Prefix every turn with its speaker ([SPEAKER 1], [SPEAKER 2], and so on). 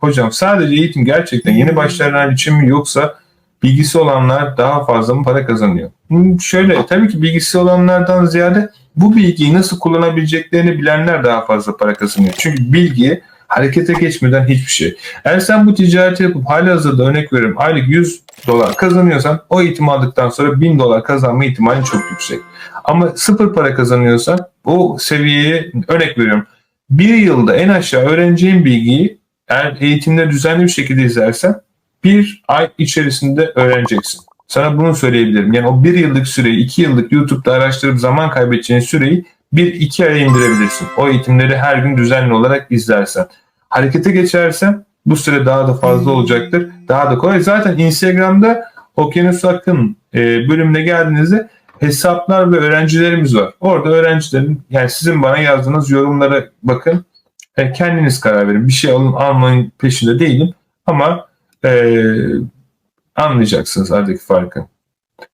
[SPEAKER 1] Hocam sadece eğitim gerçekten yeni başlayanlar için mi yoksa bilgisi olanlar daha fazla mı para kazanıyor? Hmm, Şöyle tabii ki bilgisi olanlardan ziyade bu bilgiyi nasıl kullanabileceklerini bilenler daha fazla para kazanıyor. Çünkü bilgi harekete geçmeden hiçbir şey. Eğer sen bu ticareti yapıp hali hazırda örnek veriyorum aylık 100 dolar kazanıyorsan o eğitimi aldıktan sonra 1000 dolar kazanma ihtimalin çok yüksek. Ama sıfır para kazanıyorsan o seviyeye örnek veriyorum. Bir yılda en aşağı öğreneceğin bilgiyi eğer eğitimde düzenli bir şekilde izlersen bir ay içerisinde öğreneceksin. Sana bunu söyleyebilirim. Yani o bir yıllık süreyi, iki yıllık YouTube'da araştırıp zaman kaybedeceğin süreyi bir iki aya indirebilirsin. O eğitimleri her gün düzenli olarak izlersen. Harekete geçersen bu süre daha da fazla olacaktır. Daha da kolay. Zaten Instagram'da Okyanus Akın e, bölümüne geldiğinizde hesaplar ve öğrencilerimiz var. Orada öğrencilerin yani sizin bana yazdığınız yorumlara bakın. E, kendiniz karar verin. Bir şey alın almayın peşinde değilim ama e, anlayacaksınız aradaki farkı.